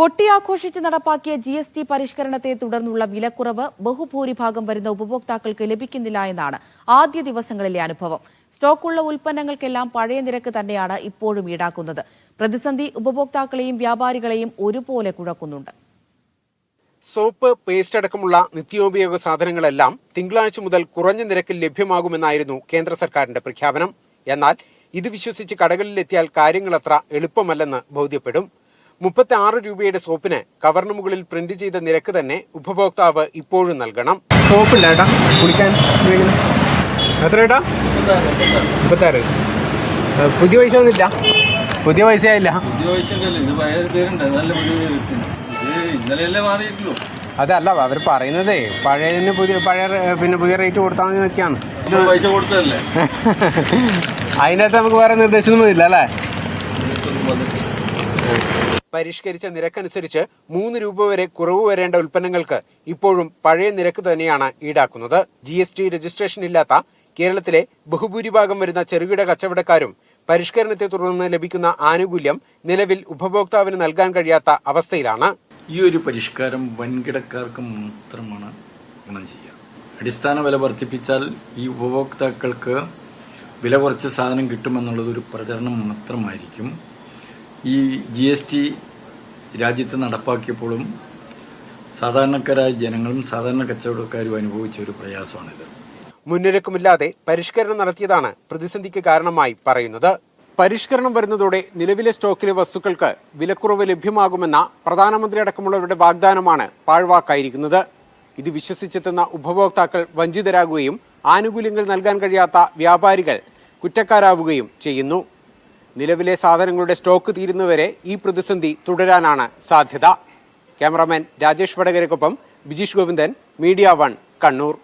കൊട്ടിയാഘോഷിച്ച് നടപ്പാക്കിയ G S T പരിഷ്കരണത്തെ തുടർന്നുള്ള വിലക്കുറവ് ബഹുഭൂരിഭാഗം വരുന്ന ഉപഭോക്താക്കൾക്ക് ലഭിക്കുന്നില്ല എന്നാണ് ആദ്യ ദിവസങ്ങളിലെ അനുഭവം. സ്റ്റോക്കുള്ള ഉൽപ്പന്നങ്ങൾക്കെല്ലാം പഴയ നിരക്ക് തന്നെയാണ് ഇപ്പോഴും ഈടാക്കുന്നത്. പ്രതിസന്ധി ഉപഭോക്താക്കളെയും വ്യാപാരികളെയും ഒരുപോലെ കുഴക്കുന്നുണ്ട്. സോപ്പ് പേസ്റ്റ് അടക്കമുള്ള നിത്യോപയോഗ സാധനങ്ങളെല്ലാം തിങ്കളാഴ്ച മുതൽ കുറഞ്ഞ നിരക്കിൽ ലഭ്യമാകുമെന്നായിരുന്നു കേന്ദ്ര സർക്കാരിന്റെ പ്രഖ്യാപനം. എന്നാൽ ഇത് വിശ്വസിച്ച് കടകളിലെത്തിയാൽ കാര്യങ്ങൾ അത്ര എളുപ്പമല്ലെന്ന് ബോധ്യപ്പെടും. മുപ്പത്തി ആറ് രൂപയുടെ സോപ്പിന് കവറിന് മുകളിൽ പ്രിന്റ് ചെയ്ത നിരക്ക് തന്നെ ഉപഭോക്താവ് ഇപ്പോഴും നൽകണം. സോപ്പില്ല ഏട്ടാ കുളിക്കാൻ എത്ര ഏട്ടാ മുപ്പത്താറ് പുതിയ പൈസ ഒന്നുമില്ല പുതിയ പൈസ ഇല്ല അതല്ല അവർ പറയുന്നതേ പഴയതിന് പുതിയ പഴയ പിന്നെ പുതിയ റേറ്റ് കൊടുത്താൽ മതി എന്നൊക്കെയാണ്. പൈസ കൊടുത്തതല്ലേ? അതിനകത്ത് നമുക്ക് വേറെ നിർദ്ദേശമൊന്നും ഇല്ല അല്ലേ? പരിഷ്കരിച്ച നിരക്കനുസരിച്ച് മൂന്ന് രൂപ വരെ കുറവ് വരേണ്ട ഉൽപ്പന്നങ്ങൾക്ക് ഇപ്പോഴും പഴയ നിരക്ക് തന്നെയാണ് ഈടാക്കുന്നത്. ജി എസ് ടി രജിസ്ട്രേഷൻ ഇല്ലാത്ത കേരളത്തിലെ ബഹുഭൂരിഭാഗം വരുന്ന ചെറുകിട കച്ചവടക്കാരും പരിഷ്കരണത്തെ തുടർന്ന് ലഭിക്കുന്ന ആനുകൂല്യം നിലവിൽ ഉപഭോക്താവിന് നൽകാൻ കഴിയാത്ത അവസ്ഥയിലാണ്. ഈ ഒരു പരിഷ്കാരം വൻകിടക്കാർക്ക് മാത്രമാണ് ഗുണം ചെയ്യുക. അടിസ്ഥാന വില വർദ്ധിപ്പിച്ചാൽ ഈ ഉപഭോക്താക്കൾക്ക് വില കുറച്ച് സാധനം കിട്ടുമെന്നുള്ളത് ഒരു പ്രചരണം മാത്രമായിരിക്കും. ഈ ജി എസ് ടി രാജ്യത്ത് നടപ്പാക്കിയപ്പോഴും സാധാരണക്കാരായ ജനങ്ങളും സാധാരണ കച്ചവടക്കാരും അനുഭവിച്ച ഒരു പ്രയാസമാണിത്. മുന്നൊരുക്കമില്ലാതെ പരിഷ്കരണം നടത്തിയതാണ് പ്രതിസന്ധിക്ക് കാരണമായി പറയുന്നത്. പരിഷ്കരണം വരുന്നതോടെ നിലവിലെ സ്റ്റോക്കിലെ വസ്തുക്കൾക്ക് വിലക്കുറവ് ലഭ്യമാകുമെന്ന പ്രധാനമന്ത്രി അടക്കമുള്ളവരുടെ വാഗ്ദാനമാണ് പാഴ്വാക്കായിരിക്കുന്നത്. ഇത് വിശ്വസിച്ചെത്തുന്ന ഉപഭോക്താക്കൾ വഞ്ചിതരാകുകയും ആനുകൂല്യങ്ങൾ നൽകാൻ കഴിയാത്ത വ്യാപാരികൾ കുറ്റക്കാരാവുകയും ചെയ്യുന്നു. നിലവിലെ സാധനങ്ങളുടെ സ്റ്റോക്ക് തീരുന്നവരെ ഈ പ്രതിസന്ധി തുടരാനാണ് സാധ്യത. ക്യാമറാമാൻ രാജേഷ് വടകരക്കൊപ്പം ബിജീഷ് ഗോവിന്ദൻ മീഡിയ വൺ കണ്ണൂർ.